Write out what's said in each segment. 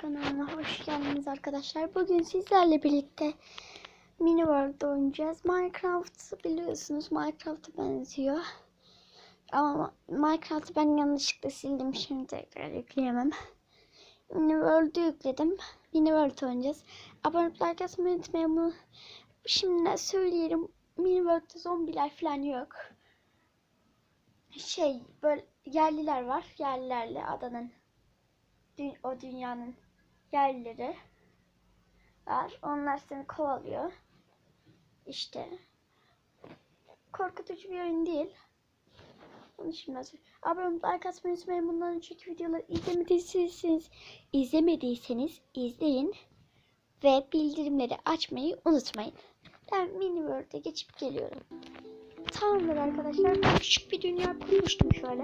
kanalına hoş geldiniz arkadaşlar. Bugün sizlerle birlikte Mini World oynayacağız. Minecraft biliyorsunuz Minecraft'a benziyor. Ama Minecraft'ı ben yanlışlıkla sildim. Şimdi tekrar yükleyemem. Mini World'ü yükledim. Mini World oynayacağız. Abone olup like atmayı unutmayın. Bunu şimdiden söyleyelim. Mini World'de zombiler falan yok. Şey böyle yerliler var. Yerlilerle adanın o dünyanın yerlileri var. Onlar seni kovalıyor. İşte korkutucu bir oyun değil. Onu şimdi nasıl? Abone like atmayı unutmayın. Bundan önceki videoları izlemediyseniz, izlemediyseniz izleyin. Ve bildirimleri açmayı unutmayın. Ben mini world'e geçip geliyorum. Tamamdır arkadaşlar. Küçük bir dünya kurmuştum şöyle.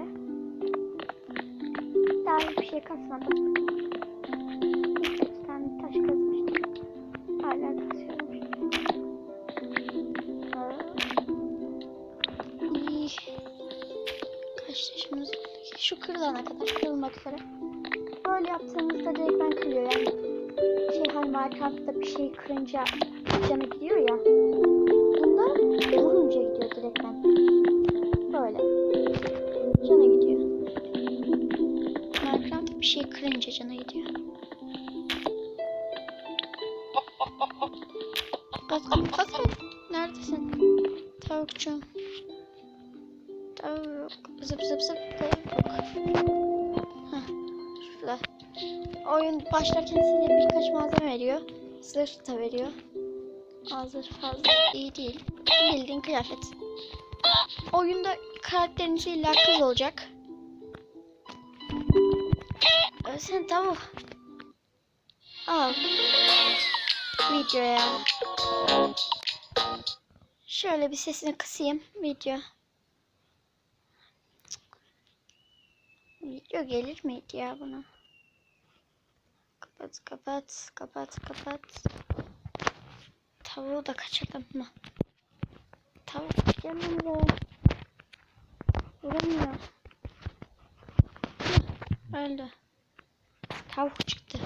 Daha bir şey kasmadım. Ki? Şu kırılana kadar kırılmak üzere. Böyle yaptığımızda direkt ben kırıyor yani. Şey hani Minecraft'ta bir şey kırınca canı gidiyor ya. Bunda vurunca gidiyor direkt ben. Böyle. Cana gidiyor. Minecraft bir şey kırınca cana gidiyor. Kaç kaç Neredesin? Tavukçum. Tavuk. Zıp zıp zıp şurada. Oyun başlarken size birkaç malzeme veriyor. Zırh da veriyor. Hazır fazla iyi değil. Bildiğin kıyafet. Oyunda karakteriniz illa kız olacak. Ee, Sen tavuk. Al. Videoya. Şöyle bir sesini kısayım. Video. Video gelir miydi ya buna? Kapat kapat kapat kapat. Tavuğu da kaçırdım mı? Tavuk buraya. Vuramıyor. Öldü. Tavuk çıktı.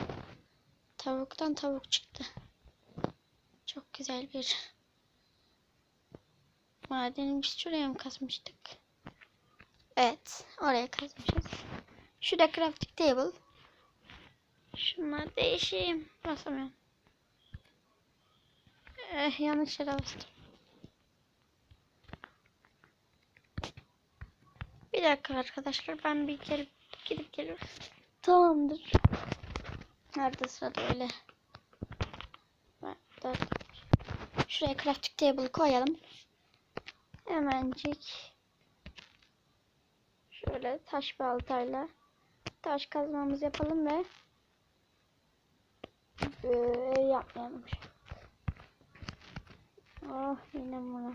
Tavuktan tavuk çıktı. Çok güzel bir madeni biz şuraya mı kazmıştık? Evet. Oraya kazmışız. Şu da crafting table. Şunlar değişeyim. Basamıyorum. Eh, yanlış yere bastım. Bir dakika arkadaşlar. Ben bir kere gidip geliyorum. Tamamdır. Nerede sırada öyle? Şuraya crafting table koyalım. Hemencik. Şöyle taş baltayla taş kazmamızı yapalım ve eee, yapmayalım. Oh yine bunu.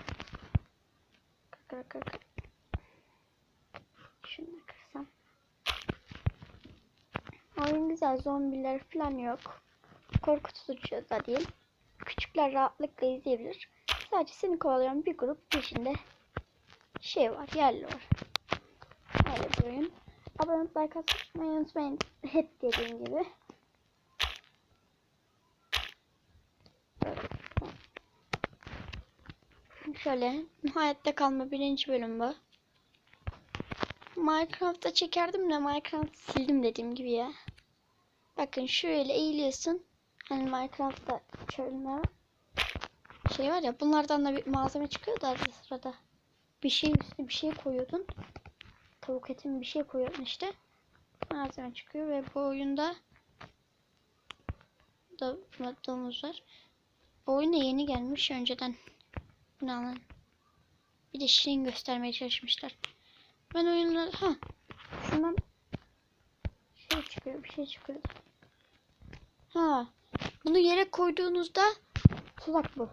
Kır kır kır. Şunu da kırsam. Oyun güzel zombiler falan yok. Korkutucu da değil. Küçükler rahatlıkla izleyebilir. Sadece seni kovalayan bir grup peşinde şey var, yerli var. Oyun. Abone olup like atmayı unutmayın. Hep dediğim gibi. Şöyle hayatta kalma birinci bölüm bu. Minecraft'ta çekerdim de Minecraft sildim dediğim gibi ya. Bakın şöyle eğiliyorsun. Hani Minecraft'ta çölme şey var ya bunlardan da bir malzeme çıkıyor da arada sırada. Bir şey üstüne bir şey koyuyordun. Tavuk etimi bir şey koyuyordun işte. Malzeme çıkıyor ve bu oyunda da domuz var. Bu oyuna yeni gelmiş önceden. Bunu alın. Bir de şirin göstermeye çalışmışlar. Ben oyunlar ha şundan şey çıkıyor bir şey çıkıyor. Ha bunu yere koyduğunuzda tuzak bu.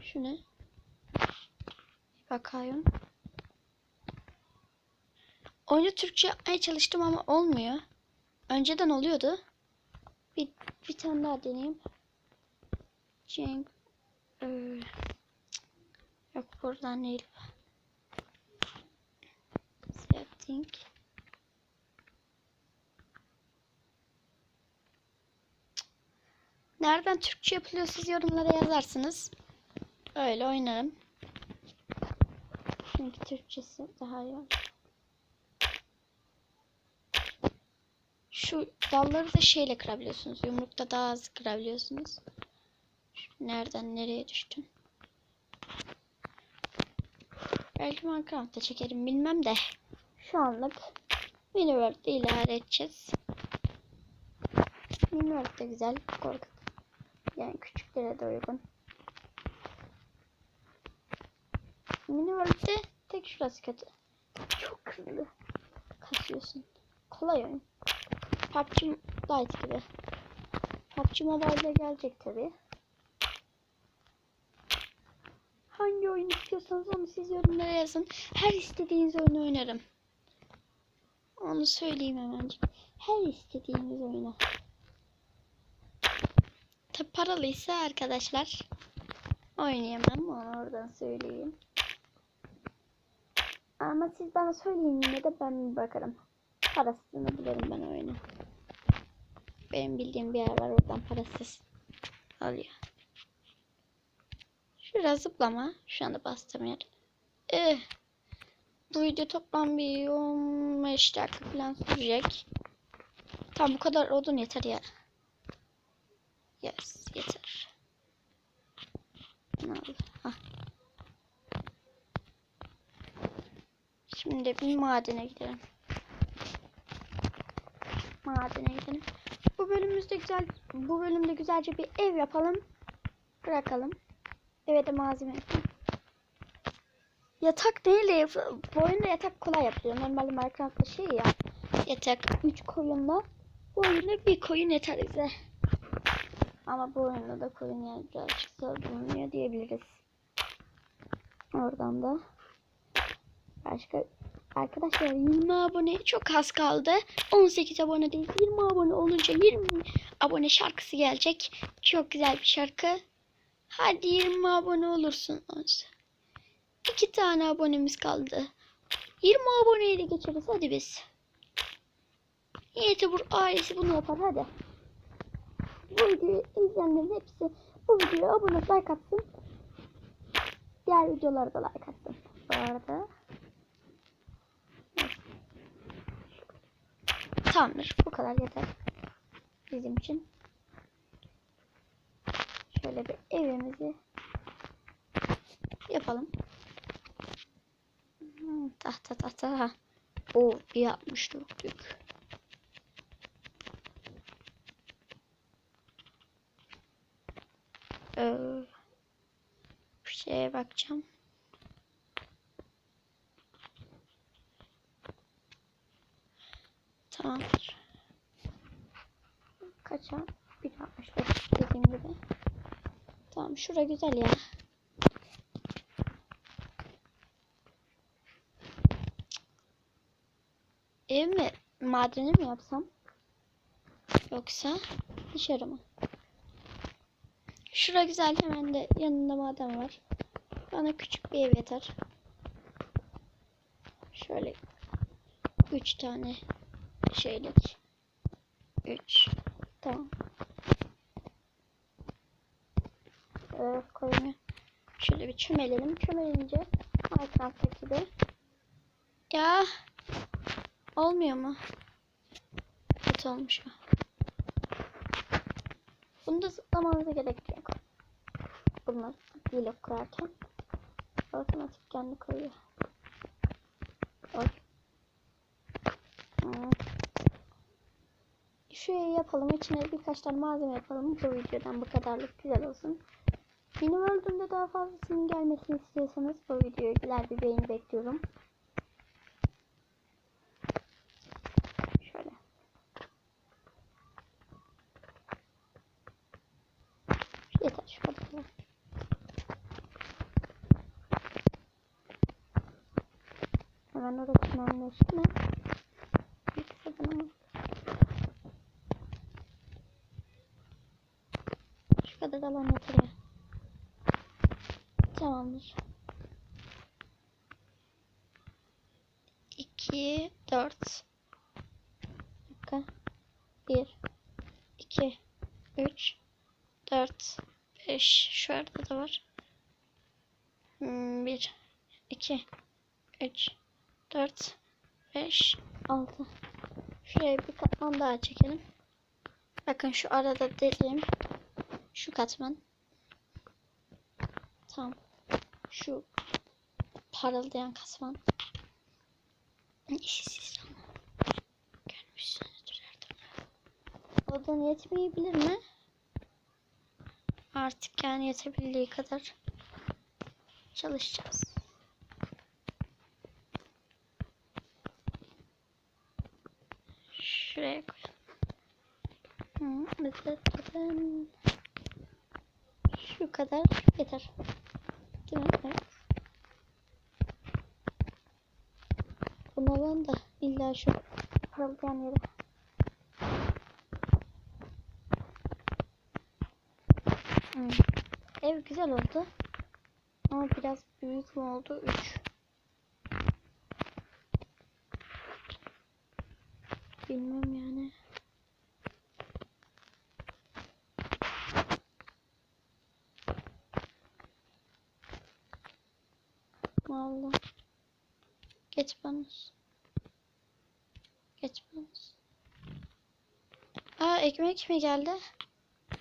Şu ne? Bakayım. Oyunu Türkçe yapmaya çalıştım ama olmuyor. Önceden oluyordu. Bir, bir tane daha deneyeyim. Cenk. Ee, yok buradan değil. Setting. Nereden Türkçe yapılıyor siz yorumlara yazarsınız. Öyle oynarım. Çünkü Türkçesi daha iyi. Şu dalları da şeyle kırabiliyorsunuz. Yumrukta daha az kırabiliyorsunuz. Nereden nereye düştün? Belki Minecraft'ta çekerim bilmem de. Şu anlık Miniworld'de ilave edeceğiz. Miniworld de güzel. Korkak. Yani küçüklere de uygun. Miniworld'de tek şurası kötü. Çok hızlı kasıyorsun. Kolay oyun. PUBG Lite gibi. PUBG Mobile'de gelecek tabi. Hangi oyun istiyorsanız onu siz yorumlara yazın. Her istediğiniz oyunu oynarım. Onu söyleyeyim hemencik. Her istediğiniz oyunu. Tabi paralıysa arkadaşlar oynayamam. Onu oradan söyleyeyim. Ama siz bana söyleyin yine de ben bakarım. Parasını bilirim ben oyunu. Benim bildiğim bir yer var oradan parasız alıyor. Şurada zıplama. Şu anda bastım yer. Eh. Bu video toplam bir 15 dakika falan sürecek. Tam bu kadar odun yeter ya. Yes, yeter. Ne. Şimdi bir madene gidelim. Madene gidelim. Bu bölümümüzde güzel, bu bölümde güzelce bir ev yapalım. Bırakalım. Evet de malzeme. Yatak neyle yap? Bu oyunda yatak kolay yapılıyor. Normalde Minecraft'ta şey ya. Yatak 3 koyunla. Bu oyunda bir koyun yeter bize. Ama bu oyunda da koyun yani birazcık zor bulunuyor diyebiliriz. Oradan da başka arkadaşlar 20 abone çok az kaldı. 18 abone değil 20 abone olunca 20 abone şarkısı gelecek. Çok güzel bir şarkı. Hadi 20 abone olursunuz. İki tane abonemiz kaldı. 20 aboneyi de geçeriz hadi biz. Bu ailesi bunu yapar hadi. Bu videoyu izleyenlerin hepsi bu videoya abone like atsın. Diğer videolara da like atsın. Bu arada. Tamamdır. Bu kadar yeter. Bizim için. Şöyle bir evimizi yapalım. Hmm, tahta tahta. O yapmış döktük. Ee, şeye bakacağım. Tamamdır. Kaça? 1.65 dediğim gibi. Tamam şura güzel ya. Ev mi? Madeni mi yapsam? Yoksa dışarı mı? Şura güzel. Hemen de yanında maden var. Bana küçük bir ev yeter. Şöyle üç tane şeylik. Üç. Tamam. Evet koyunu. Şöyle bir çömelelim. Çömelince Minecraft'taki gibi. Ya olmuyor mu? Kötü olmuş o. Bunda zıplamanıza gerek yok. Bunlar blok kurarken otomatik kendi koyuyor. Oy. Hmm. Şuraya yapalım. İçine birkaç tane malzeme yapalım. Bu videodan bu kadarlık güzel olsun. Benim öldüğümde daha fazlasının gelmesini istiyorsanız bu videoya güzel bir beğeni bekliyorum. Şöyle. Yeter şu kadar. Hemen orası anlaştı mı? Yükseldim ama. Şu kadar alan yeter ya. Tamamdır. 2 4 dakika 1 2 3 4, 5. Şu arada da var. 1, 2, 3, 4, 5, 6. Şuraya bir katman daha çekelim. Bakın şu arada dediğim şu katman. Tamam. Şu parıldayan katman. İşsiz ama. Görmüşsünüzdür türlü. Odan yetmeyebilir mi? Artık yani yetebildiği kadar çalışacağız. Şuraya koyalım. Hı. Şu kadar yeter. Değil. Bunu alalım da illa şu parıldayan yere. Hmm. Ev güzel oldu. Ama biraz büyük mü oldu? 3. Bilmem yani. Vallahi. Geç banus. Geç banus. Aa ekmek mi geldi?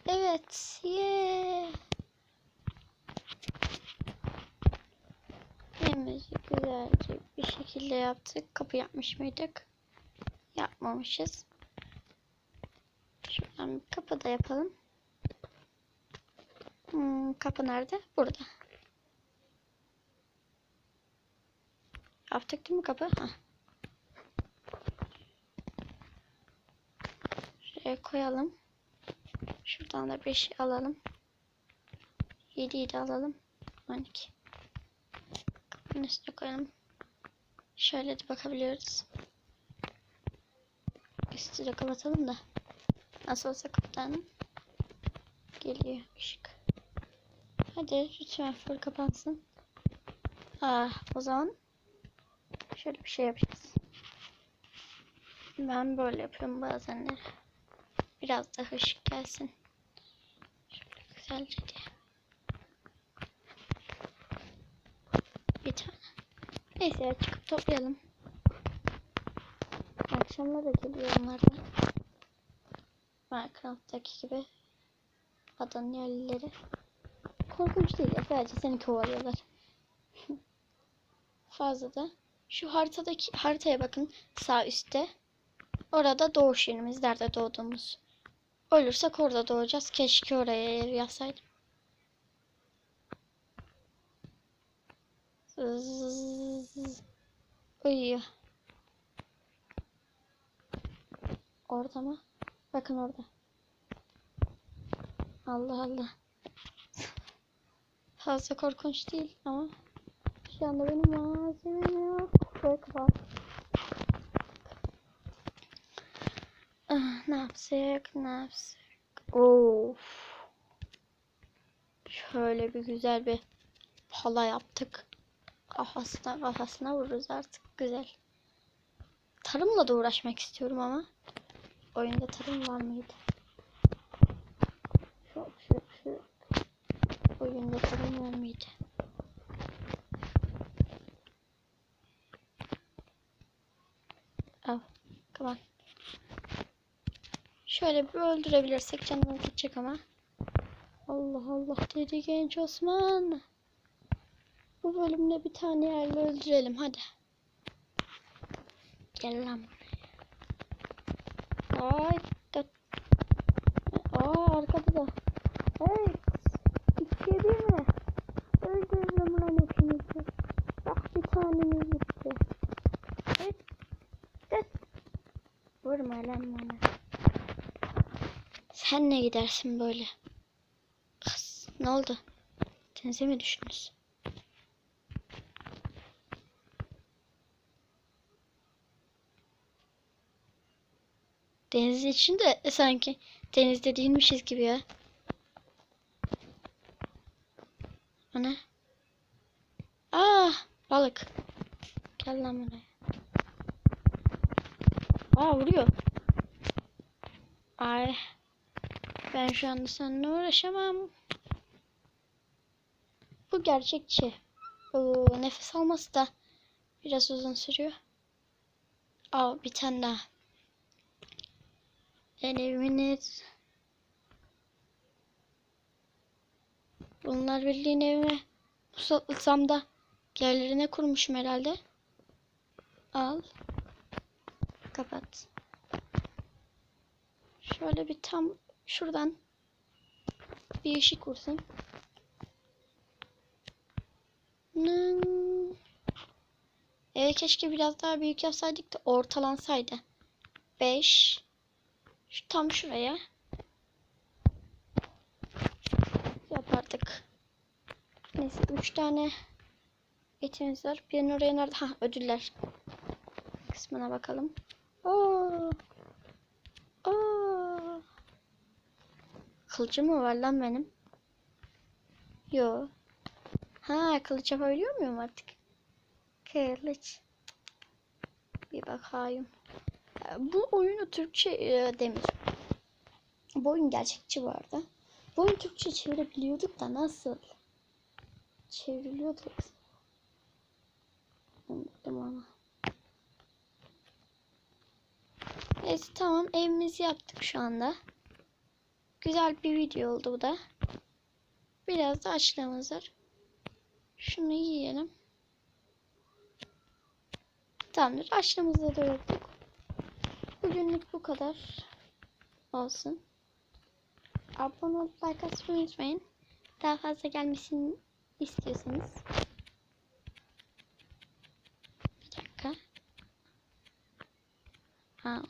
Evet. Yeah. Yemeğimizi güzelce bir şekilde yaptık. Kapı yapmış mıydık? Yapmamışız. Şuradan bir kapı da yapalım. Hmm, kapı nerede? Burada. Yaptık değil mi kapı? Heh. Şuraya koyalım. Şuradan da 5'i alalım. 7'yi de alalım. 12. Kapının üstüne koyalım. Şöyle de bakabiliyoruz. Üstü de kapatalım da. Nasıl olsa kapıdan geliyor ışık. Hadi lütfen full kapansın. Ah, o zaman şöyle bir şey yapacağız. Ben böyle yapıyorum bazenleri. Biraz daha ışık gelsin. Şöyle güzelce diye. Bir tane. Neyse ya çıkıp toplayalım. Akşamlar da geliyor onlar da. Minecraft'taki gibi adanın yerlileri. Korkunç değil ya sadece seni kovalıyorlar. Fazla da. Şu haritadaki haritaya bakın sağ üstte. Orada doğuş yerimiz nerede doğduğumuz. Ölürsek orada doğacağız. Keşke oraya ev yazsaydım. Uyuyor. Orada mı? Bakın orada. Allah Allah. Fazla korkunç değil ama şu anda benim malzemem yok. Böyle kapat. Ah, ne yapsak ne yapsak. Of. Şöyle bir güzel bir pala yaptık. Kafasına kafasına vururuz artık. Güzel. Tarımla da uğraşmak istiyorum ama. Oyunda tarım var mıydı? Şu, şu, şu. Oyunda tarım var mıydı? Al. On. Şöyle bir öldürebilirsek canım gidecek ama. Allah Allah dedi genç Osman. Bu bölümde bir tane yerle öldürelim hadi. Gel lan buraya. Ay. Da. Aa arkada da. Hey. İkiye bir mi? Öldürdüm lan hepinizi. Bak bir taneniz gitti. Evet. Evet. Lan bana. Sen ne gidersin böyle? Kız ne oldu? Denize mi düştünüz? Deniz içinde sanki denizde değilmişiz gibi ya. O ne? Aa balık. Gel lan buraya. Aa vuruyor. Ay. Ben şu anda seninle uğraşamam. Bu gerçekçi. Oo, nefes alması da biraz uzun sürüyor. Aa bir tane daha. Evimiz. Bunlar bildiğin evime pusatlasam da yerlerine kurmuşum herhalde. Al. Kapat. Şöyle bir tam şuradan bir ışık. Nın. Evet keşke biraz daha büyük yapsaydık da ortalansaydı. 5 Şu tam şuraya yapardık. Neyse 3 tane etimiz var. Birini oraya nerede? Ha ödüller kısmına bakalım. Oo. Oo. Kılıcım mı var lan benim? Yo. Ha kılıç yapabiliyor muyum artık? Kılıç. Bir bakayım. Ya, Bu oyunu Türkçe e, demir. Bu oyun gerçekçi arada. Bu oyun Türkçe çevirebiliyorduk da nasıl? Çevriliyordu. Unuttum ama. Neyse tamam evimizi yaptık şu anda. Güzel bir video oldu bu da. Biraz da açlığımız var. Şunu yiyelim. Tamamdır. Açlığımızı da doyurduk. Bugünlük bu kadar olsun. Abone olup like atmayı unutmayın. Daha fazla gelmesini istiyorsanız. Bir dakika. Ha.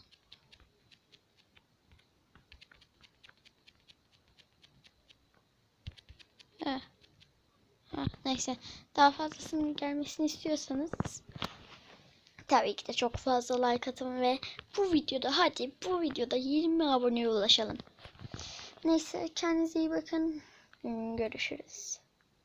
Neyse. Daha fazlasının gelmesini istiyorsanız tabii ki de çok fazla like atın ve bu videoda hadi bu videoda 20 aboneye ulaşalım. Neyse kendinize iyi bakın. Görüşürüz.